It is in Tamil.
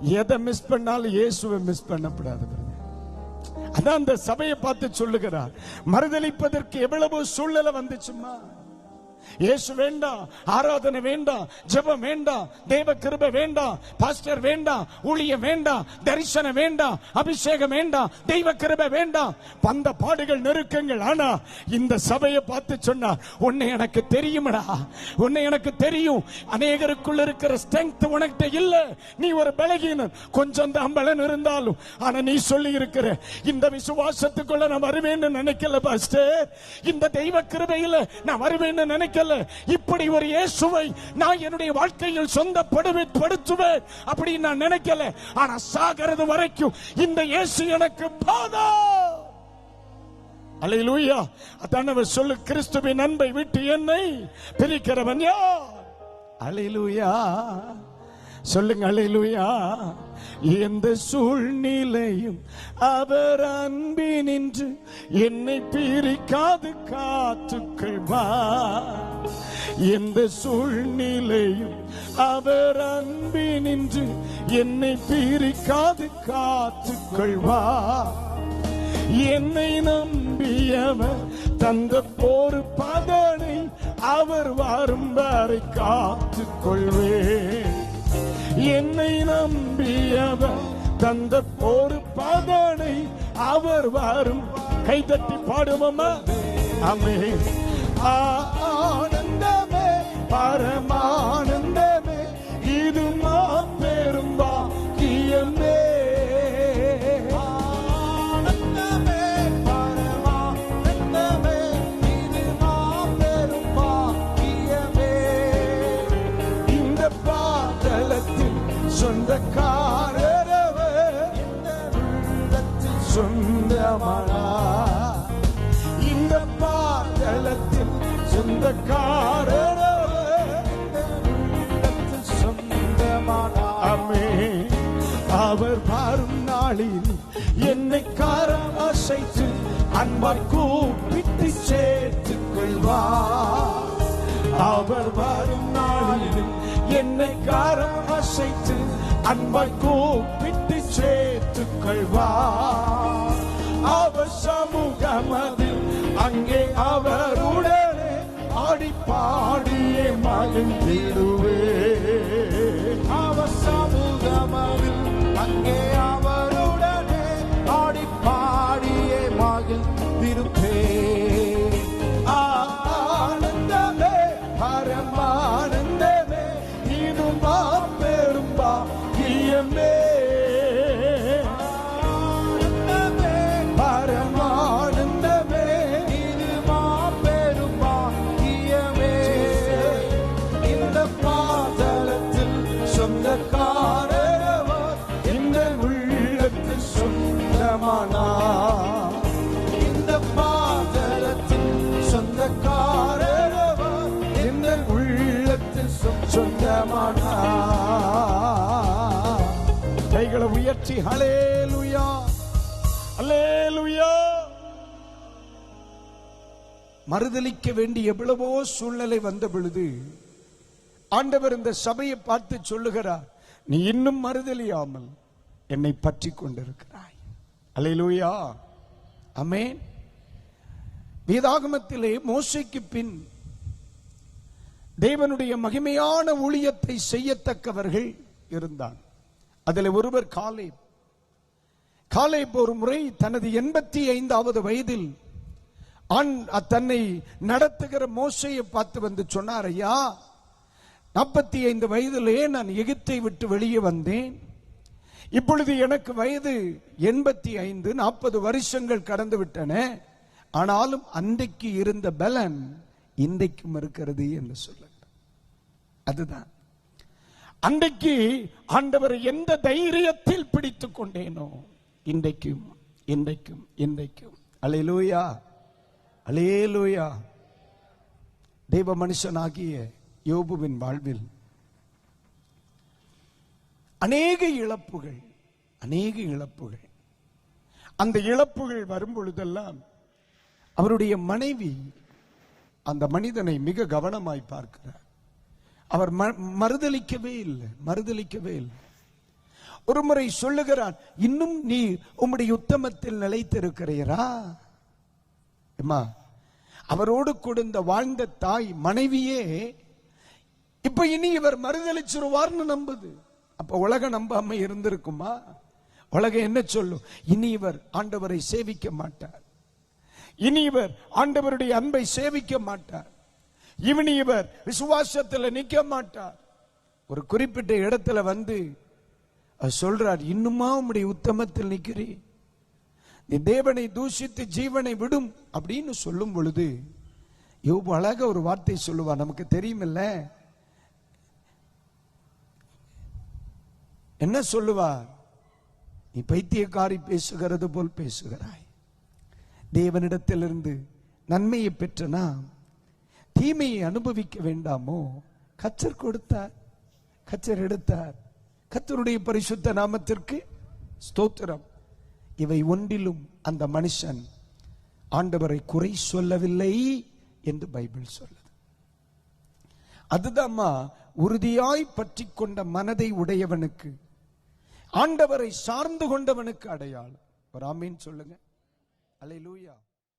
எதை மிஸ் பண்ணாலும் இயேசுவை மிஸ் பண்ணக்கூடாது அதான் அந்த சபையை பார்த்து சொல்லுகிறார். மறுதளிப்பதற்கு எவ்வளவு சூழ்நிலை வந்துச்சுமா இயேசு வேண்டாம் ஆராதனை வேண்டாம் ஜெபம் வேண்டாம் தேவ கிருப வேண்டாம் பாஸ்டர் வேண்டாம் ஊழிய வேண்டாம் தரிசனம் வேண்டாம் அபிஷேகம் வேண்டாம் தெய்வ கிருப வேண்டாம் வந்த பாடுகள் நெருக்கங்கள். ஆனா இந்த சபையை பார்த்து சொன்னா உன்னை எனக்கு தெரியுமடா. உன்னை எனக்கு தெரியும். அநேகருக்குள்ள இருக்கிற ஸ்ட்ரென்த் உனக்கிட்ட இல்ல. நீ ஒரு பலகீனன். கொஞ்சம் தான் பலன் இருந்தாலும். ஆனா நீ சொல்லி இருக்கிற இந்த விசுவாசத்துக்குள்ள நான் வருவேன்னு நினைக்கல பாஸ்டர். இந்த தெய்வ கிருபையில நான் வருவேன்னு நினைக்கல இப்படி ஒரு இயேசுவை நான் என்னுடைய வாழ்க்கையில் சொந்த படுத்துவேன் அப்படின்னு நான் நினைக்கல. ஆனா சாகிறது வரைக்கும் இந்த இயேசு எனக்கு போதும் அலையிலூயா அதான் அவர் சொல்லு கிறிஸ்துவின் அன்பை விட்டு என்னை பிரிக்கிறவன் யா அலையிலூயா சொல்லுங்க அலையிலூயா எந்த சூழ்நிலையும் அவர் அன்பினின்று என்னை பிரிக்காது காத்துக்கொள்வா எந்த சூழ்நிலையும் அவர் அன்பினின்று என்னை பிரிக்காது காத்துக்கொள்வா. என்னை நம்பியவர் தந்த போரு பதனை அவர் வரும் வரை காத்துக் கொள்வேன் என்னை நம்பியவர் தந்த போரு பதனை அவர் வரும். கைதட்டி பாடுவோமா? அமே ஆ பரமானந்தமே இது மாபெரும் பாக்கியமே. இந்த பாதலத்தில் சொந்தக்காரரவர் இந்த உள்ளத்தில் சொந்தமானா. இந்த பாதலத்தில் சொந்தக்காரரவர் நாளில் என்னை காரம் அசைத்து அன்பாய் கூப்பிட்டு சேர்த்துக் கொள்வா அவர் வரும் நாளில் என்னை காரம் அசைத்து அன்பாய் கூப்பிட்டு சேர்த்துக் கொள்வா அவர் சமூகமதில் அங்கே அவருடனே ஆடி பாடியே மகிழ்ந்திடுவே அவர் சமூகமதில் அங்கே பாதலத்தில் சொந்தக்காரவர் இந்த உள்ளத்தில் சொ- சொந்தமானா. கைகளை உயர்த்தி ஹலேலுயா மறுதலிக்க வேண்டிய எவ்வளவோ சூழ்நிலை வந்த பொழுது ஆண்டவர் இந்த சபையை பார்த்து சொல்லுகிறார் நீ இன்னும் மறுதலியாமல் என்னை பற்றி கொண்டிருக்கிறாய். அல்லேலூயா அமேன் வேதாகமத்திலே மோசைக்கு பின் தேவனுடைய மகிமையான ஊழியத்தை செய்யத்தக்கவர்கள் இருந்தான். அதில் ஒருவர் காலே காலை ஒரு முறை தனது எண்பத்தி ஐந்தாவது வயதில் ஆண் தன்னை நடத்துகிற மோசையை பார்த்து வந்து சொன்னார் ஐயா நாற்பத்தி ஐந்து வயதிலே நான் எகிப்தை விட்டு வெளியே வந்தேன். இப்பொழுது எனக்கு வயது எண்பத்தி ஐந்து நாற்பது வருஷங்கள் கடந்து விட்டன. ஆனாலும் அன்றைக்கு இருந்த பலன் இன்றைக்கும் இருக்கிறது என்று சொல்லுங்க அதுதான். அன்றைக்கு ஆண்டவர் எந்த தைரியத்தில் பிடித்துக் கொண்டேனோ இன்றைக்கும் இன்றைக்கும் இன்றைக்கும். அலையலூயா அலையலூயா. தெய்வ மனுஷனாகிய யோபுவின் வாழ்வில் அநேக இழப்புகள் அநேக இழப்புகள். அந்த இழப்புகள் வரும் பொழுதெல்லாம் அவருடைய மனைவி அந்த மனிதனை மிக கவனமாய் பார்க்கிறார். அவர் ம- இல்லை மறுதளிக்கவே இல்லை. ஒரு முறை சொல்லுகிறான் இன்னும் நீ உம்முடைய உத்தமத்தில் நிலைத்திருக்கிறீரா? அம்மா அவரோடு கொடுந்த வாழ்ந்த தாய் மனைவியே இப்ப இனி இவர் மறுதளிச்சிருவார்னு நம்புது. அப்ப உலகம் நம்பாம இருந்திருக்குமா? உலகம் என்ன சொல்லும்? இனி இவர் ஆண்டவரை சேவிக்க மாட்டார். இனி இவர் ஆண்டவருடைய அன்பை சேவிக்க மாட்டார். இவனி இவர் விசுவாசத்தில் நிற்க மாட்டார். ஒரு குறிப்பிட்ட இடத்துல வந்து சொல்றார் இன்னுமா உம்முடைய உத்தமத்தில் நிக்கிறீ நீ தேவனை தூஷித்து ஜீவனை விடும் அப்படின்னு சொல்லும் பொழுது யோபு அழக ஒரு வார்த்தை சொல்லுவா நமக்கு தெரியுமில்ல. என்ன சொல்லுவா நீ பைத்தியக்காரி பேசுகிறது போல் பேசுகிறாய். தேவனிடத்திலிருந்து நன்மையை பெற்றனா தீமையை அனுபவிக்க வேண்டாமோ? கச்சர் கொடுத்தார். கச்சர் எடுத்தார். கத்தருடைய பரிசுத்த நாமத்திற்கு ஸ்தோத்திரம். இவை ஒன்றிலும் அந்த மனுஷன் ஆண்டவரை குறை சொல்லவில்லை என்று பைபிள் சொல்லுது. அதுதாம்மா உறுதியாய் பற்றி கொண்ட மனதை உடையவனுக்கு ஆண்டவரை சார்ந்து கொண்டவனுக்கு அடையாளம். ஒரு ஆமீன் சொல்லுங்க. Hallelujah.